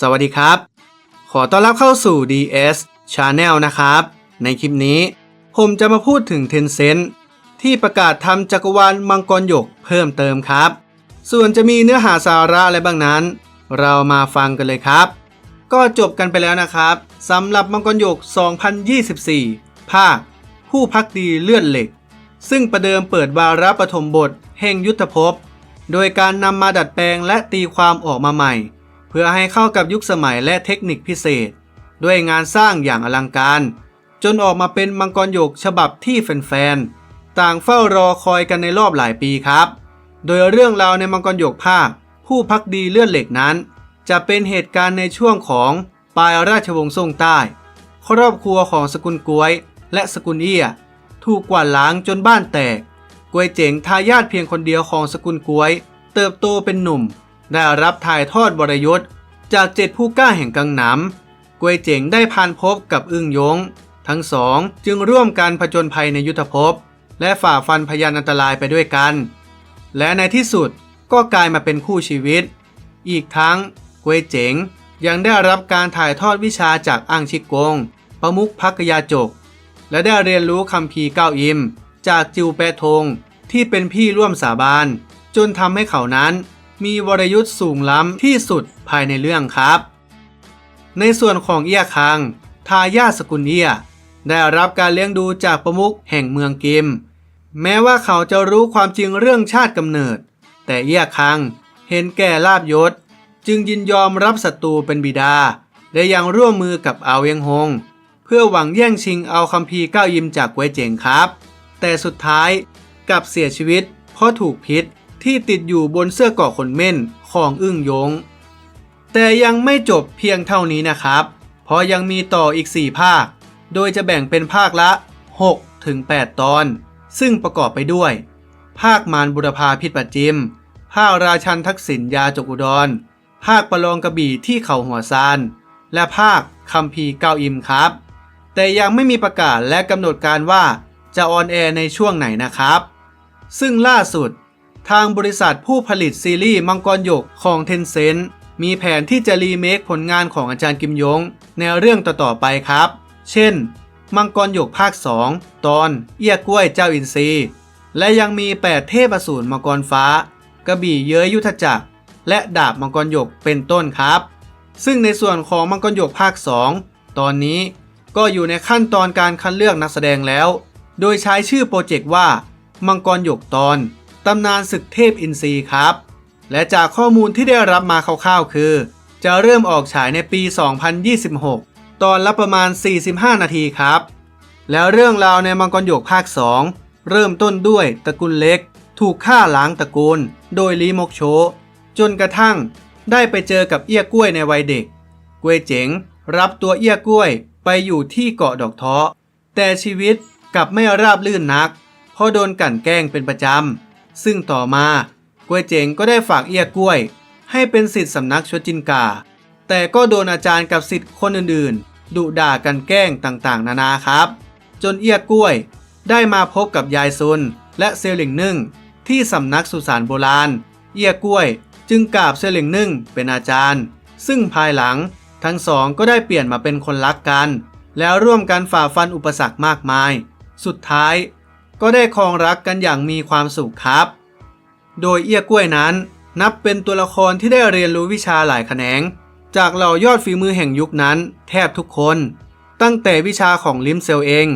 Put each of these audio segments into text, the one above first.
สวัสดีครับ ขอต้อนรับเข้าสู่ DS Channel นะครับ ในคลิปนี้ ผมจะมาพูดถึง Tencent ที่ประกาศทำจักรวาลมังกรหยกเพิ่มเติมครับ ส่วนจะมีเนื้อหาสาระอะไรบ้างนั้น เรามาฟังกันเลยครับ ก็จบกันไปแล้วนะครับสำหรับมังกรหยก 2024 ภาค ผู้พักดีเลือดเหล็ก ซึ่งประเดิมเปิดวาระปฐมบท แห่งยุทธภพ โดยการนำมาดัดแปลงและตีความออกมาใหม่ พื่อให้เข้ากับยุคสมัยและเทคนิคพิเศษ ด้วยงานสร้างอย่างอลังการ จนออกมาเป็นมังกรหยกฉบับที่แฟนๆ ต่างเฝ้ารอคอยกันในรอบหลายปีครับ โดยเรื่องราวในมังกรหยกภาค ผู้พักดีเลือดเหล็กนั้น จะเป็นเหตุการณ์ในช่วงของปลายราชวงศ์ซ่งใต้ ครอบครัวของสกุลกวย และสกุลเอี้ย ถูกกวาดล้างจนบ้านแตกกวยเจ๋งทายาทเพียงคนเดียวของสกุลกวย เติบโตเป็นหนุ่ม ได้รับถ่ายทอดวรยศจากเจ็ดผู้กล้าแห่งกังหนำกวยเจ๋งได้พานพบกับอึ้งยง ทั้งสองจึงร่วมกันผจญภัยในยุทธภพ และฝ่าฟันพยานอันตรายไปด้วยกัน และในที่สุดก็กลายมาเป็นคู่ชีวิต อีกทั้งกวยเจ๋งยังได้รับการถ่ายทอดวิชาจากอังชิกง ประมุขพักยาจก และได้เรียนรู้คำพีเก้าอิม จากจิวแปทงที่เป็นพี่ร่วมสาบานจนทำให้เขานั้น มีวรยุทธ์สูงล้ำที่สุดภายในเรื่องครับ ในส่วนของเอี้ยคัง ทายาสกุลเอีย ได้รับการเลี้ยงดูจากประมุขแห่งเมืองกิม แม้ว่าเขาจะรู้ความจริงเรื่องชาติกำเนิด แต่เอี้ยคังเห็นแก่ลาบยศ จึงยินยอมรับศัตรูเป็นบิดา และยังร่วมมือกับอาเวียงฮงเพื่อหวังแย่งชิงเอาคัมภีร์ก้าวยิมจากกวยเจ๋งครับ แต่สุดท้ายกลับเสียชีวิตเพราะถูกพิษ ที่ติดอยู่บนเสื้อกราะขนเม่นของอึ้งยง แต่ยังไม่จบเพียงเท่านี้นะครับ เพราะยังมีต่ออีก 4 ภาค โดยจะแบ่งเป็นภาคละ6ถึง8ตอน ซึ่งประกอบไปด้วย ภาคมารบุรพาพิษปัจจิม ภาคราชันทักษิณยาจกอุดร ภาคประลองกระบี่ที่เขาหัวซาน และภาคคัมภีเก้าอิมครับ แต่ยังไม่มีประกาศและกำหนดการว่าจะออนแอร์ในช่วงไหนนะครับ ซึ่งล่าสุด ทางบริษัทผู้ผลิตซีรีส์มังกรหยกของเทนเซ็นมีแผนที่จะรีเมคผลงานของอาจารย์กิมยง ในเรื่องต่อๆไปครับ เช่น มังกรหยกภาค 2 ตอน เอี้ยกล้วยเจ้าอินทรีและยังมี 8 เทพอสูรมังกรฟ้า กระบี่เย้ยยุทธจักร และดาบมังกรหยกเป็นต้นครับ ซึ่งในส่วนของมังกรหยกภาค 2 ตอนนี้ก็อยู่ในขั้นตอนการคัดเลือกนักแสดงแล้ว โดยใช้ชื่อโปรเจกต์ว่า มังกรหยกตอน ตำนานศึกเทพอินทรีครับ และจากข้อมูลที่ได้รับมาคร่าวๆ คือ จะเริ่มออกฉายในปี 2026 ตอนละประมาณ 45 นาทีครับ แล้วเรื่องราวในมังกรหยกภาค 2 เริ่มต้นด้วยตระกูลเล็ก ถูกฆ่าล้างตระกูล โดยลีมกโช จนกระทั่งได้ไปเจอกับเอี้ยกล้วยในวัยเด็กกวยเจ๋งรับตัวเอี้ยกล้วยไปอยู่ที่เกาะดอกท้อแต่ชีวิตกลับไม่ราบลื่นนัก เพราะโดนกั่นแกล้งเป็นประจำ ซึ่งต่อมากล้วยเจ๋งก็ได้ฝากเอี้ยกล้วย ให้เป็นสิทธิสำนักชวจินกา แต่ก็โดนอาจารย์กับสิทธิ์คนอื่นๆ ดุด่ากันแกล้งต่างๆ นานาครับ จนเอี้ยกล้วย ได้มาพบกับยายซุน และเซลหลิงนึ่ง ที่สำนักสุสานโบราณ เอี้ยกล้วย จึงกราบเซลหลิงนึ่งเป็นอาจารย์ ซึ่งภายหลังทั้งสองก็ได้เปลี่ยนมาเป็นคนรักกัน แล้วร่วมกันฝ่าฟันอุปสรรคมากมาย สุดท้าย ก็ได้ครองรักกันอย่างมีความสุขครับ โดยเอี้ยกล้วยนั้น นับเป็นตัวละครที่ได้เรียนรู้วิชาหลายแขนง จากเหล่ายอดฝีมือแห่งยุคนั้น แทบทุกคน ตั้งแต่วิชาของลิมเซลเอง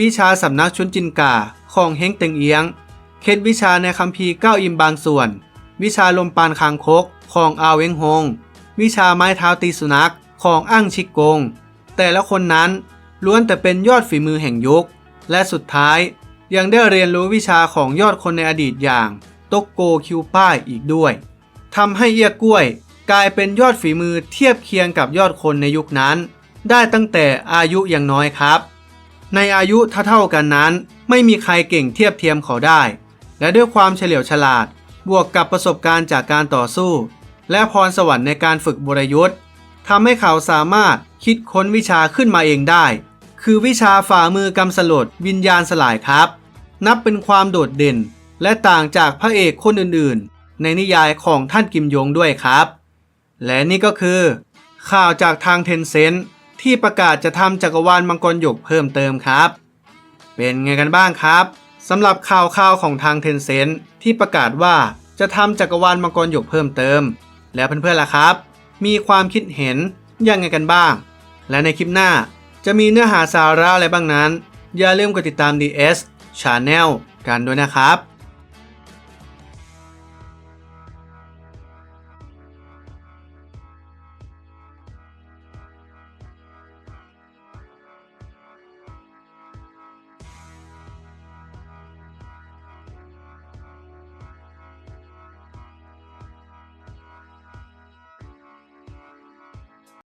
วิชาสำนักชุนจินกาของเฮงเต็งเอียง เคล็ดวิชาในคัมภีร์เก้าอิมบางส่วน วิชาลมปานคางคกของอาเวงฮง วิชาไม้เท้าตีสุนัขของอั้งชิกกง แต่ละคนนั้นล้วนแต่เป็นยอดฝีมือแห่งยุค และสุดท้าย ยังได้เรียนรู้วิชาของยอดคนในอดีตอย่างโตโกคิวป้ายอีกด้วยทำให้เอี้ยกล้วย กลายเป็นยอดฝีมือเทียบเคียงกับยอดคนในยุคนั้น ได้ตั้งแต่อายุยังน้อยครับ ในอายุเท่าๆกันนั้น ไม่มีใครเก่งเทียบเทียมเขาได้ และด้วยความเฉลียวฉลาด บวกกับประสบการณ์จากการต่อสู้ และพรสวรรค์ในการฝึกบรยุทธ์ทำให้เขาสามารถคิดค้นวิชาขึ้นมาเองได้ คือวิชาฝ่ามือกำสลดวิญญาณสลายครับ นับเป็นความโดดเด่น และต่างจากพระเอกคนอื่นๆ ในนิยายของท่านกิมยงด้วยครับ และนี่ก็คือ ข่าวจากทาง Tencent ที่ประกาศจะทำจักรวาลมังกรหยกเพิ่มเติมครับ เป็นไงกันบ้างครับสำหรับข่าวข่าวของทาง Tencent ที่ประกาศว่าจะทำจักรวาลมังกรหยกเพิ่มเติม แล้วเพื่อนๆล่ะครับ มีความคิดเห็นยังไงกันบ้าง และในคลิปหน้า จะมีเนื้อหาสาระอะไรบ้างนั้น อย่าลืมกดติดตาม DS Channel กันด้วยนะครับ